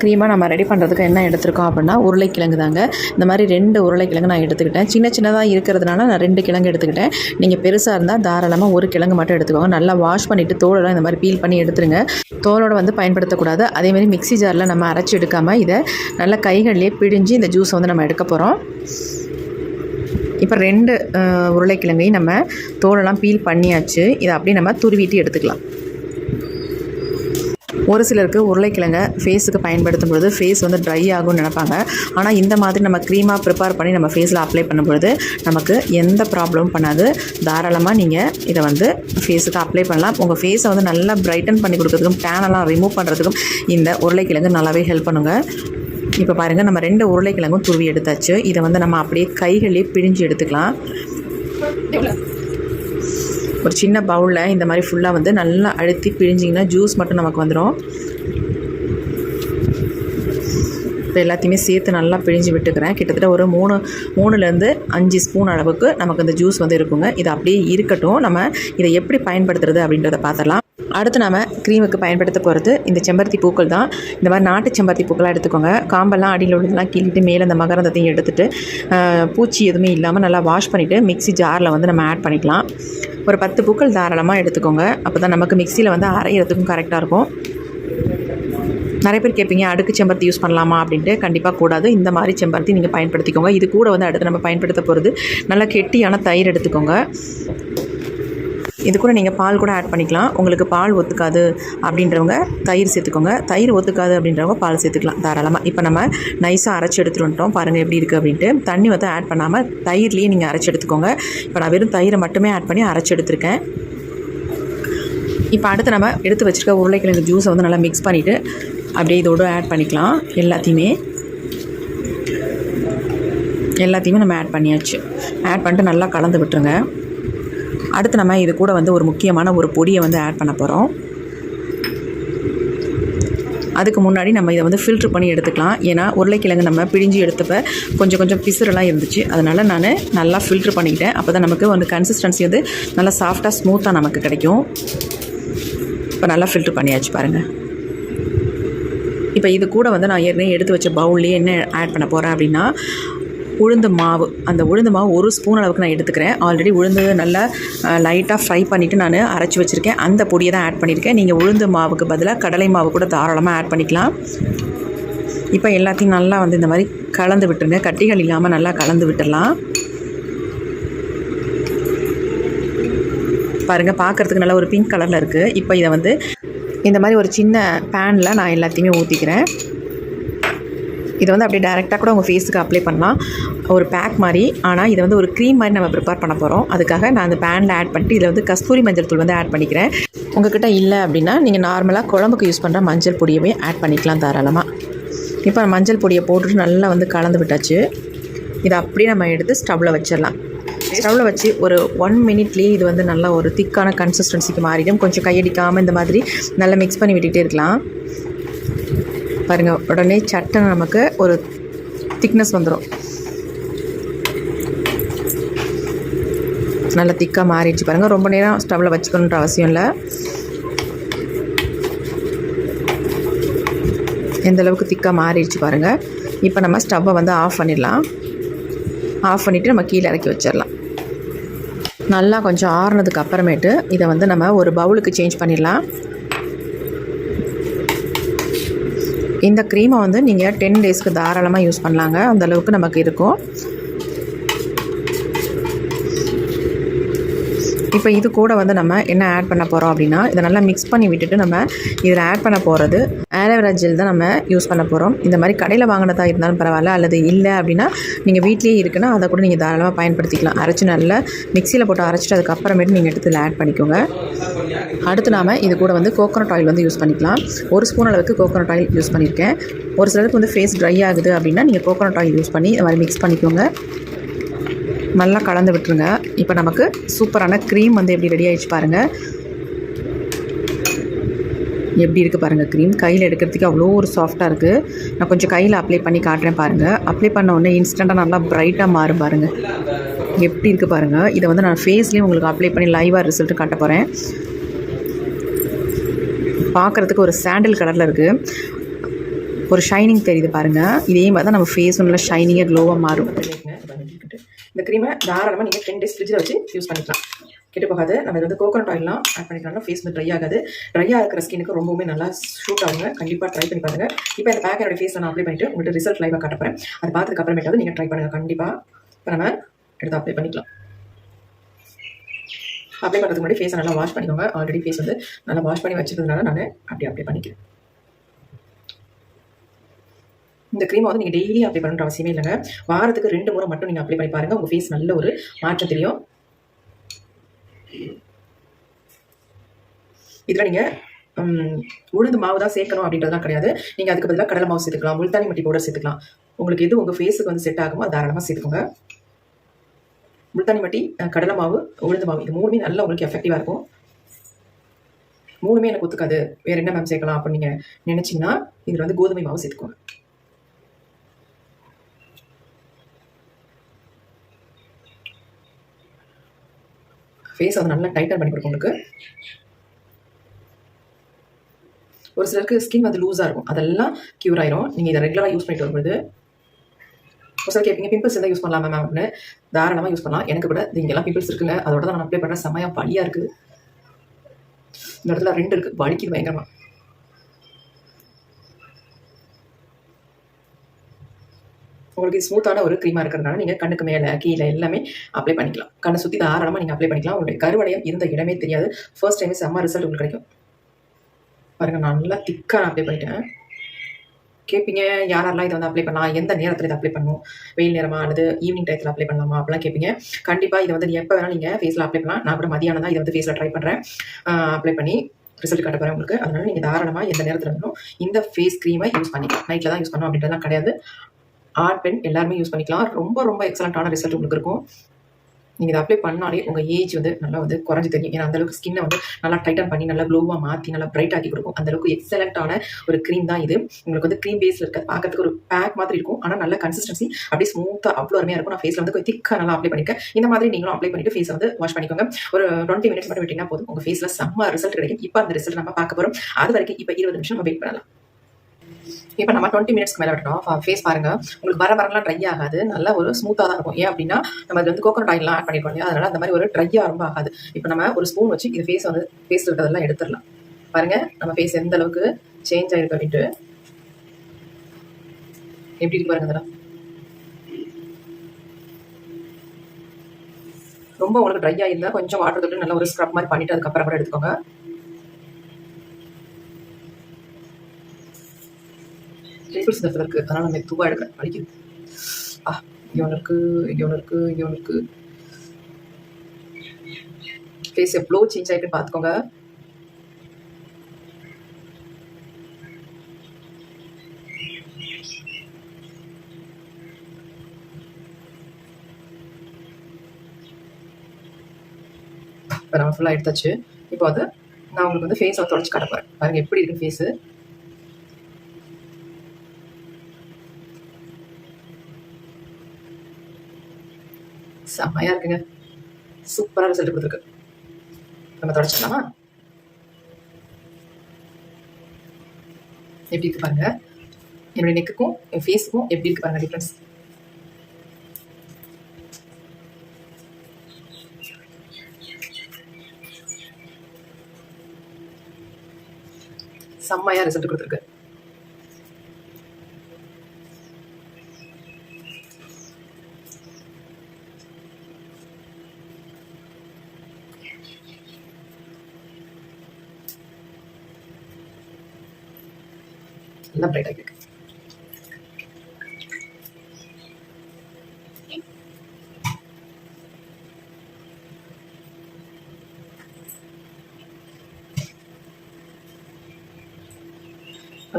க்ரீமாக நம்ம ரெடி பண்ணுறதுக்கு என்ன எடுத்திருக்கோம் அப்படின்னா உருளைக்கிழங்கு தாங்க இந்த மாதிரி ரெண்டு உருளைக்கிழங்கு நான் எடுத்துக்கிட்டேன். சின்ன சின்னதாக இருக்கிறதுனால நான் ரெண்டு கிழங்கு எடுத்துக்கிட்டேன். நீங்கள் பெருசாக இருந்தால் தாராளமாக ஒரு கிழங்கு மட்டும் எடுத்துக்கோங்க. நல்லா வாஷ் பண்ணிவிட்டு தோலெல்லாம் இந்த மாதிரி பீல் பண்ணி எடுத்துருங்க. தோலோட வந்து பயன்படுத்தக்கூடாது. அதேமாதிரி மிக்ஸி ஜாரில் நம்ம அரைச்சி எடுக்காமல் இதை நல்லா கைகள்லேயே பிழிஞ்சு இந்த ஜூஸை வந்து நம்ம எடுக்க போகிறோம் இப்போ ரெண்டு உருளைக்கிழங்கையும் நம்ம தோலெல்லாம் பீல் பண்ணியாச்சு. இதை அப்படியே நம்ம துருவிட்டு எடுத்துக்கலாம். ஒரு சிலருக்கு உருளைக்கிழங்கை ஃபேஸுக்கு பயன்படுத்தும் பொழுது ஃபேஸ் வந்து ட்ரை ஆகும்னு நினைப்பாங்க. ஆனால் இந்த மாதிரி நம்ம க்ரீமாக ப்ரிப்பேர் பண்ணி நம்ம ஃபேஸில் அப்ளை பண்ணும்பொழுது நமக்கு எந்த ப்ராப்ளமும் பண்ணாது. தாராளமாக நீங்கள் இதை வந்து ஃபேஸுக்கு அப்ளை பண்ணலாம். உங்கள் ஃபேஸை வந்து நல்லா பிரைட்டன் பண்ணி கொடுக்கறதுக்கும் டேனெல்லாம் ரிமூவ் பண்ணுறதுக்கும் இந்த உருளைக்கிழங்கு நல்லாவே ஹெல்ப் பண்ணுங்க. இப்போ பாருங்கள் நம்ம ரெண்டு உருளைக்கிழங்கும் துருவி எடுத்தாச்சு. இதை வந்து நம்ம அப்படியே கைகளே பிழிஞ்சு எடுத்துக்கலாம். ஒரு சின்ன பவுலில் இந்த மாதிரி ஃபுல்லாக வந்து நல்லா அழுத்தி பிழிஞ்சிங்கன்னா ஜூஸ் மட்டும் நமக்கு வந்துடும் இப்போ எல்லாத்தையுமே சேர்த்து நல்லா பிழிஞ்சு விட்டுக்கிறேன். கிட்டத்தட்ட ஒரு மூணு மூணுலேருந்து அஞ்சு ஸ்பூன் அளவுக்கு நமக்கு இந்த ஜூஸ் வந்து இருக்குங்க. இது அப்படியே இருக்கட்டும். நம்ம இதை எப்படி பயன்படுத்துறது அப்படின்றத பார்த்துடலாம். அடுத்து நம்ம க்ரீமுக்கு பயன்படுத்த போகிறது இந்த செம்பருத்தி பூக்கள் தான். இந்த மாதிரி நாட்டு செம்பருத்தி பூக்களாக எடுத்துக்கோங்க. காம்பெல்லாம் அடியில் உள்ளதெல்லாம் கிள்ளிட்டு மேலே அந்த மகரந்தத்தையும் எடுத்துகிட்டு பூச்சி எதுவுமே இல்லாமல் நல்லா வாஷ் பண்ணிவிட்டு மிக்ஸி ஜாரில் வந்து நம்ம ஆட் பண்ணிக்கலாம். ஒரு பத்து பூக்கள் தாராளமாக எடுத்துக்கோங்க. அப்போ தான் நமக்கு மிக்சியில் வந்து அரைகிறதுக்கும் கரெக்டாக இருக்கும். நிறைய பேர் கேட்பீங்க அடுக்கு செம்பருத்தி யூஸ் பண்ணலாமா அப்படின்ட்டு. கண்டிப்பாக கூடாது. இந்த மாதிரி செம்பருத்தி நீங்கள் பயன்படுத்திக்கோங்க. இது கூட வந்து அடுத்து நம்ம பயன்படுத்த போகிறது நல்லா கெட்டியான தயிர் எடுத்துக்கோங்க. இது கூட நீங்கள் பால் கூட ஆட் பண்ணிக்கலாம். உங்களுக்கு பால் ஒத்துக்காது அப்படின்றவங்க தயிர் சேர்த்துக்கோங்க. தயிர் ஒத்துக்காது அப்படின்றவங்க பால் சேர்த்துக்கலாம். தாராளமாக இப்போ நம்ம நைஸாக அரைச்சி எடுத்துட்டு வந்துட்டோம். பாருங்கள் எப்படி இருக்குது அப்படின்ட்டு. தண்ணி வந்து ஆட் பண்ணாமல் தயிர்லேயே நீங்கள் அரைச்சி எடுத்துக்கோங்க. இப்போ நான் வெறும் தயிரை மட்டுமே ஆட் பண்ணி அரைச்சி எடுத்திருக்கேன். இப்போ அடுத்து நம்ம எடுத்து வச்சுருக்க உருளைக்கிழங்கு ஜூஸை வந்து நல்லா மிக்ஸ் பண்ணிவிட்டு அப்படியே இதோடு ஆட் பண்ணிக்கலாம். எல்லாத்தையுமே எல்லாத்தையுமே நம்ம ஆட் பண்ணியாச்சு. ஆட் பண்ணிட்டு நல்லா கலந்து விட்டுருங்க. அடுத்து நம்ம இது கூட வந்து ஒரு முக்கியமான ஒரு பொடியை வந்து ஆட் பண்ண போகிறோம் அதுக்கு முன்னாடி நம்ம இதை வந்து ஃபில்ட்ரு பண்ணி எடுத்துக்கலாம். ஏன்னா உருளைக்கிழங்கு நம்ம பிழிஞ்சு எடுத்தப்ப கொஞ்சம் கொஞ்சம் பிசுறெல்லாம் இருந்துச்சு. அதனால் நான் நல்லா ஃபில்ட்ரு பண்ணிக்கிட்டேன். அப்போ தான் நமக்கு வந்து கன்சிஸ்டன்சி வந்து நல்லா சாஃப்டாக ஸ்மூத்தாக நமக்கு கிடைக்கும். இப்போ நல்லா ஃபில்ட்ரு பண்ணியாச்சு பாருங்கள் இப்போ இது கூட வந்து நான் ஏற்கனவே எடுத்து வச்ச பவுல்லையே என்ன ஆட் பண்ண போகிறேன் அப்படின்னா உளுந்து மாவு. அந்த உளுந்து மாவு ஒரு ஸ்பூன் அளவுக்கு நான் எடுத்துக்கிறேன். ஆல்ரெடி உளுந்து நல்லா லைட்டாக ஃப்ரை பண்ணிவிட்டு நான் அரைச்சி வச்சுருக்கேன். அந்த பொடியை தான் ஆட் பண்ணியிருக்கேன் நீங்கள் உளுந்து மாவுக்கு பதிலாக கடலை மாவு கூட தாராளமாக ஆட் பண்ணிக்கலாம். இப்போ எல்லாத்தையும் நல்லா வந்து இந்த மாதிரி கலந்து விட்டுருங்க. கட்டிகள் இல்லாமல் நல்லா கலந்து விட்டுடலாம் பாருங்கள் பார்க்குறதுக்கு நல்லா ஒரு பிங்க் கலரில் இருக்குது இப்போ இதை வந்து இந்த மாதிரி ஒரு சின்ன பேனில் நான் எல்லாத்தையுமே ஊற்றிக்கிறேன் இதை வந்து அப்படியே டேரெக்டாக கூட உங்கள் ஃபேஸுக்கு அப்ளை பண்ணலாம். ஒரு பேக் மாதிரி. ஆனால் இதை வந்து ஒரு க்ரீம் மாதிரி நம்ம ப்ரிப்பேர் பண்ண போகிறோம் அதுக்காக நான் அந்த பேனில் ஆட் பண்ணிட்டு இதில் வந்து கஸ்தூரி மஞ்சள் தூள் வந்து ஆட் பண்ணிக்கிறேன். உங்ககிட்ட இல்லை அப்படின்னா நீங்கள் நார்மலாக குழம்புக்கு யூஸ் பண்ணுற மஞ்சள் பொடியவே ஆட் பண்ணிக்கலாம் தாராளமாக இப்போ மஞ்சள் பொடியை போட்டுட்டு நல்லா வந்து கலந்து விட்டாச்சு. இதை அப்படியே நம்ம எடுத்து ஸ்டவ்வில் வச்சிடலாம். ஸ்டவ்வில் வச்சு ஒரு ஒன் மினிட்லேயே இது வந்து நல்லா ஒரு திக்கான கன்சிஸ்டன்சிக்கு மாறிடும். கொஞ்சம் கையடிக்காமல் இந்த மாதிரி நல்லா மிக்ஸ் பண்ணி விட்டுகிட்டே இருக்கலாம். பாருங்கள் உடனே சட்டை நமக்கு ஒரு திக்னஸ் வந்துடும் நல்லா திக்காக மாறிடுச்சு பாருங்கள் ரொம்ப நேரம் ஸ்டவ்வில் வச்சுக்கணுன்ற அவசியம் இல்லை. எந்த அளவுக்கு திக்காக மாறிடுச்சு பாருங்கள் இப்போ நம்ம ஸ்டவ்வை வந்து ஆஃப் பண்ணிடலாம். ஆஃப் பண்ணிவிட்டு நம்ம கீழே இறக்கி வச்சிடலாம். நல்லா கொஞ்சம் ஆறுனதுக்கு அப்புறமேட்டு இதை வந்து நம்ம ஒரு பவுலுக்கு சேஞ்ச் பண்ணிடலாம். இந்த க்ரீமை வந்து நீங்கள் டென் டேஸ்க்கு தாராளமாக யூஸ் பண்ணலாங்க. அந்த அளவுக்கு நமக்கு இருக்கும். இப்போ இது கூட வந்து நம்ம என்ன ஆட் பண்ண போகிறோம் அப்படின்னா இதை நல்லா மிக்ஸ் பண்ணி விட்டுட்டு நம்ம இதில் ஆட் பண்ண போகிறது ஆலோவேரா ஜெல் தான் நம்ம யூஸ் பண்ண போகிறோம் இந்த மாதிரி கடையில் வாங்கினதாக இருந்தாலும் பரவாயில்ல அல்லது இல்லை அப்படின்னா நீங்கள் வீட்லேயே இருக்குன்னா அதை கூட நீங்கள் தாராளமாக பயன்படுத்திக்கலாம். அரைச்சி நல்லா மிக்சியில் போட்டு அரைச்சிட்டு அதுக்கப்புறமேட்டு நீங்கள் எடுத்து இதில் ஆட் பண்ணிக்கோங்க. அடுத்து நாம் இது கூட வந்து கோகோனட் ஆயில் வந்து யூஸ் பண்ணிக்கலாம். ஒரு ஸ்பூன் அளவுக்கு கோகோனட் ஆயில் யூஸ் பண்ணியிருக்கேன் ஒரு சிலருக்கு வந்து ஃபேஸ் ட்ரை ஆகுது அப்படின்னா நீங்கள் கோகோனட் ஆயில் யூஸ் பண்ணி இந்த மாதிரி மிக்ஸ் பண்ணிக்கோங்க. நல்லா கலந்து விட்டுருங்க. இப்போ நமக்கு சூப்பரான க்ரீம் வந்து எப்படி ரெடி ஆகிடுச்சு பாருங்கள் எப்படி இருக்குது பாருங்கள் க்ரீம் கையில் எடுக்கிறதுக்கு அவ்வளோ ஒரு சாஃப்டாக இருக்குது நான் கொஞ்சம் கையில் அப்ளை பண்ணி காட்டுறேன் பாருங்கள் அப்ளை பண்ண உடனே இன்ஸ்டண்ட்டாக நல்லா ப்ரைட்டாக மாறும் பாருங்கள் எப்படி இருக்குது பாருங்கள் இதை வந்து நான் ஃபேஸ்லேயும் உங்களுக்கு அப்ளை பண்ணி லைவாக ரிசல்ட்டு காட்ட போகிறேன் பார்க்குறதுக்கு ஒரு சாண்டில் கலரில் இருக்குது ஒரு ஷைனிங் தெரியுது பாருங்கள் இதே மாதிரி தான் நம்ம ஃபேஸ் நல்லா ஷைனிங்காக க்ளோவாக மாறும். இந்த க்ரீமை தாராளமாக நீங்கள் டென் டேஸ் ஃப்ரிட்ஜில் வச்சு யூஸ் பண்ணிக்கலாம். கெட்டு போகாது. நம்ம இது வந்து கோகோனட் ஆயிலாம் ஆட் பண்ணிக்கலாம் ஃபேஸ் வந்து ட்ரை ஆகாது. ட்ரையாக இருக்கிற ஸ்கினுக்கு ரொம்பவுமே நல்லா ஷூட் ஆகுங்க. கண்டிப்பாக ட்ரை பண்ணி பாருங்க. இப்போ இந்த பேக்கரோட என்னோட நான் அப்ளை பண்ணிட்டு உங்கள்கிட்ட ரிசல்ட் லைவாக காட்டப்போகிறேன் அது பார்த்ததுக்கு அப்புறமேட்டாவது நீங்கள் ட்ரை பண்ணுங்கள் கண்டிப்பாக இப்போ நம்ம எடுத்து அப்ளை பண்ணிக்கலாம். அப்ளை பண்ணுறதுக்கு முன்னாடி ஃபேஸை நல்லா வாஷ் பண்ணிக்கோங்க. ஆல்ரெடி ஃபேஸ் வந்து நல்லா வாஷ் பண்ணி வச்சுருந்ததுனால நான் அப்படி அப்ளை பண்ணிக்கிறேன். இந்த க்ரீமை வந்து நீங்கள் டெய்லி அப்ளை பண்ணுற அவசியமே இல்லைங்க. வாரத்துக்கு ரெண்டு முறை மட்டும் நீங்கள் அப்ளை பண்ணி பாருங்கள் உங்கள் ஃபேஸ் நல்ல ஒரு மாற்றம் தெரியும் இதில் நீங்கள் உளுந்து மாவு தான் சேர்க்கணும் அப்படின்றதுலாம் கிடையாது. நீங்கள் அதுக்கு பதிலாக கடலை மாவு சேர்த்துக்கலாம். முல்தானி மட்டி பவுடர் சேர்த்துக்கலாம். உங்களுக்கு எது உங்கள் ஃபேஸுக்கு வந்து செட் ஆகுமோ தாராளமாக சேர்த்துக்கோங்க. முல்தானி மட்டி கடலை மாவு உளுந்து மாவு இது மூணுமே நல்லா உங்களுக்கு எஃபெக்டிவாக இருக்கும். மூணுமே எனக்கு ஒத்துக்காது. வேறு என்ன மேம் சேர்க்கலாம் அப்படின்னு நீங்கள் நினச்சிங்கன்னா இதில் வந்து கோதுமை மாவு சேர்த்துக்கோங்க. ஃபேஸ் வந்து நல்லா டைட்டன் பண்ணி கொடுக்கும் உங்களுக்கு. ஒரு சிலருக்கு ஸ்கின் வந்து லூஸாக இருக்கும். அதெல்லாம் க்யூர் ஆயிரும். நீங்கள் இதை ரெகுலராக யூஸ் பண்ணிட்டு வரும்போது ஒரு சிலர் கேட்பீங்க பிம்பிள்ஸ் இருந்தால் யூஸ் பண்ணலாமா மேம் அப்படின்னு தாராளமாக யூஸ் பண்ணலாம். எனக்கு கூட இது இங்கெல்லாம் பிம்பிள்ஸ் இருக்குங்க அதோட தான் நான் அப்ளை பண்ணுற செம்மையாக வலியாக இருக்குது இந்த இடத்துல ரெண்டு இருக்குது வலிக்குது பயங்கரமாக உங்களுக்கு ஸ்மூத்தான ஒரு க்ரீமாக இருக்கிறதுனால நீங்கள் கண்ணுக்கு மேலே கீழே எல்லாமே அப்ளை பண்ணிக்கலாம். கண்ணை சுற்றி தாராளமாக நீங்கள் அப்ளை பண்ணிக்கலாம். உங்களுடைய கருவடையம் இருந்த இடமே தெரியாது. ஃபர்ஸ்ட் டைமே செம்ம ரிசல்ட் உங்களுக்கு கிடைக்கும். பாருங்க நான் நல்லா திக்காக நான் அப்ளை பண்ணிட்டேன். கேட்பீங்க யாரெல்லாம் இதை வந்து அப்ளை பண்ணலாம்? எந்த நேரத்தில் இதை அப்ளை பண்ணணும்? வெயில் நேரமா அல்லது ஈவினிங் டயத்தில் அப்ளை பண்ணலாமா? அப்படிலாம் கேட்பீங்க கண்டிப்பாக இதை வந்து எப்போ வேணால் நீங்கள் ஃபேஸில் அப்ளை பண்ணலாம். நான் கூட மதியானம் தான் இதை வந்து ஃபேஸில் ட்ரை பண்ணுறேன் அப்ளை பண்ணி ரிசல்ட் காட்ட போகிறேன் உங்களுக்கு. அதனால் நீங்கள் தாராளமாக எந்த நேரத்தில் வேணும் இந்த ஃபேஸ் க்ரீமை யூஸ் பண்ணிக்கலாம். நைட்டில் தான் யூஸ் பண்ணணும். அப்படின்றதுலாம் கிடையாது. ஆண் பெண் எல்லாருமே யூஸ் பண்ணிக்கலாம். ரொம்ப ரொம்ப எக்ஸலண்ட்டான ரிசல்ட் உங்களுக்கு இருக்கும். நீங்கள் இதை அப்ளை பண்ணாலே உங்கள் ஏஜ் வந்து நல்லா வந்து குறைஞ்சி தெரியும். ஏன்னா அந்தளவுக்கு ஸ்கின்னை வந்து நல்லா டைட்டன் பண்ணி நல்லா க்ளோவாக மாற்றி நல்லா பிரைட் ஆக்கி கொடுக்கும். அந்தளவுக்கு எக்ஸலண்ட்டான ஒரு க்ரீம் தான் இது. உங்களுக்கு வந்து க்ரீம் பேஸில் இருக்க பார்க்கறதுக்கு ஒரு பேக் மாதிரி இருக்கும். ஆனால் நல்ல கன்சிஸ்டன்சி அப்படியே ஸ்மூத்தாக அவ்வளோ அருமையாக இருக்கும். நான் ஃபேஸில் வந்து கொஞ்சம் திக்காக நல்லா அப்ளை பண்ணிருக்கேன். இந்த மாதிரி நீங்களும் அப்ளை பண்ணிட்டு ஃபேஸை வந்து வாஷ் பண்ணிக்கோங்க. ஒரு டுவெண்ட்டி மினிட்ஸ் மட்டும் விட்டிங்கன்னா போதும். உங்கள் ஃபேஸில் செம்ம ரிசல்ட் கிடைக்கும். இப்போ அந்த ரிசல்ட் நம்ம பார்க்க போகிறோம் அது வரைக்கும் இப்போ இருபது நிமிஷம் நம்ம வெயிட் பண்ணலாம். இப்போ நம்ம டுவெண்ட்டி மினிட்ஸ்க்கு மேலே விட்டுட்டோம். ஃபேஸ் பாருங்க. உங்களுக்கு வர வரலாம் ட்ரை ஆகாது. நல்லா ஒரு ஸ்மூத்தாக தான் இருக்கும். ஏன் அப்படின்னா நம்ம அது வந்து கோகோனட் ஆயிலாம் ஆட் பண்ணிருக்கோம் இல்லையா? அதனால அந்த மாதிரி ஒரு ட்ரையாக ரொம்ப ஆகாது. இப்போ நம்ம ஒரு ஸ்பூன் வச்சு இது ஃபேஸ் வந்து ஃபேஸ் இருக்கிறதெல்லாம் எடுத்துடலாம். பாருங்க நம்ம ஃபேஸ் எந்த அளவுக்கு சேஞ்ச் ஆயிருக்கு அப்படின்ட்டு. எப்படி இருக்கு பாருங்க அதெல்லாம் ரொம்ப உங்களுக்கு ட்ரை இருந்தால் கொஞ்சம் வாட்டர் தொட்டு நல்லா ஒரு ஸ்க்ரப் மாதிரி பண்ணிட்டு அதுக்கப்புறம் கூட எடுத்துக்கோங்க. பிம்பிள்ஸ் இந்த இடத்துல இருக்கு அதனால நம்ம மெதுவாக எடுக்கிறேன் வலிக்குது ஆ இங்கே ஒன்று இருக்கு இங்கே ஒன்று இருக்கு இங்கே ஒன்று இருக்கு ஃபேஸ் எவ்வளோ சேஞ்ச் ஆகிட்டு பார்த்துக்கோங்க. இப்போ நம்ம ஃபுல்லாக எடுத்தாச்சு. இப்போ வந்து நான் உங்களுக்கு வந்து ஃபேஸை தொடச்சி காட்ட போகிறேன் பாருங்கள் எப்படி இருக்குது ஃபேஸு செம்மையா இருக்குங்க. சூப்பராக ரிசல்ட் கொடுத்துருக்கு. நம்ம தொடச்சிடலாமா? எப்படி இருக்கு பாருங்க. என்னுடைய நெக்குக்கும் என் ஃபேஸுக்கும் எப்படி இருக்கு பாருங்க டிஃப்ரென்ஸ் செம்மையா ரிசல்ட் கொடுத்துருக்கு. நல்லா பிரைட் ஆகிருக்கு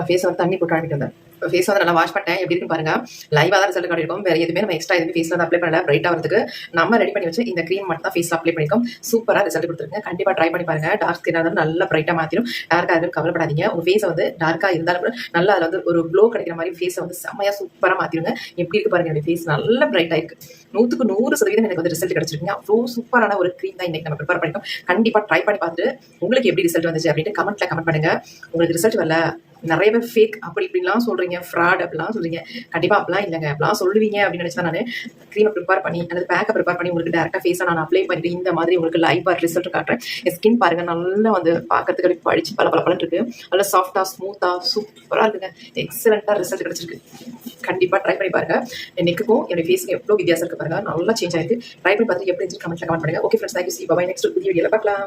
ஃபேஸ் வந்து தண்ணி போட்டு ஆடிட்டு வந்தேன் ஃபேஸ் வந்து நல்லா வாஷ் பண்ணிட்டேன். எப்படி இருக்கு பாருங்க. லைவாக தான் ரிசல்ட் காட்டியிருக்கோம். வேறு எதுவுமே நம்ம எக்ஸ்ட்ரா எதுவுமே ஃபேஸ்ல அப்ளை பண்ணல. பிரைட் ஆகிறதுக்கு நம்ம ரெடி பண்ணி வச்சு இந்த க்ரீம் மட்டும் தான் ஃபேஸில் அப்ளை பண்ணிருக்கோம் சூப்பராக ரிசல்ட் கொடுத்துருங்க கண்டிப்பாக ட்ரை பண்ணி பாருங்க. டார்க் ஸ்கின் இருந்தாலும் நல்லா பிரைட்டாக மாற்றிடும் டார்க்காக இருக்கும் கவலைப்படாதீங்க. உங்கள் ஃபேஸை வந்து டார்க்காக இருந்தாலும் கூட நல்லா அதில் வந்து ஒரு க்ளோ கிடைக்கிற மாதிரி ஃபேஸை வந்து செம்மையாக சூப்பராக மாற்றிடுங்க எப்படி இருக்கு பாருங்க என்னுடைய ஃபேஸ் நல்லா பிரைட்டாக இருக்குது நூற்றுக்கு நூறு சதவீதம் எனக்கு வந்து ரிசல்ட் கிடைச்சிருக்குங்க. அவ்வளோ சூப்பரான ஒரு க்ரீம் தான் இன்னைக்கு நம்ம ப்ரிப்பேர் பண்ணிக்கோம் கண்டிப்பாக ட்ரை பண்ணி பார்த்துட்டு உங்களுக்கு எப்படி ரிசல்ட் வந்துச்சு அப்படின்ட்டு கமெண்ட்டில் கமெண்ட் பண்ணுங்கள் உங்களுக்கு ரிசல்ட் வரல. நிறைய பேர் ஃபேக் அப்படி இப்படிலாம் சொல்கிறீங்க ஃப்ராட் அப்படிலாம் சொல்கிறீங்க கண்டிப்பாக அப்படிலாம் இல்லைங்க. அப்படிலாம் சொல்லுவீங்க அப்படின்னு நினச்சி நான் க்ரீமை ப்ரிப்பேர் பண்ணி அல்லது பேக்கை ப்ரிப்பேர் பண்ணி உங்களுக்கு டேரெக்டாக ஃபேஸாக நான் அப்ளை பண்ணிட்டு இந்த மாதிரி உங்களுக்கு லைவாக ரிசல்ட் காட்டுறேன். என் ஸ்கின் பாருங்கள் நல்லா வந்து பார்க்கறதுக்கு அப்படி படிச்சு பல பல பலன் இருக்குது நல்லா சாஃப்டாக ஸ்மூத்தாக சூப்பராக இருக்குங்க. எக்ஸலண்ட்டாக ரிசல்ட் கிடச்சிருக்கு. கண்டிப்பாக ட்ரை பண்ணி பாருங்க. என் நெக்குக்கும் என்னோட ஃபேஸுக்கு எவ்வளோ வித்தியாசம் இருக்கு பாருங்க. நல்லா சேஞ்ச் ஆயிருக்கு. ட்ரை பண்ணி பார்த்துட்டு எப்படி இருந்துச்சு கமெண்ட்ல கமெண்ட் பண்ணுங்க. Okay friends thank you see bye next புதிய வீடியோவில் பார்க்கலாம்.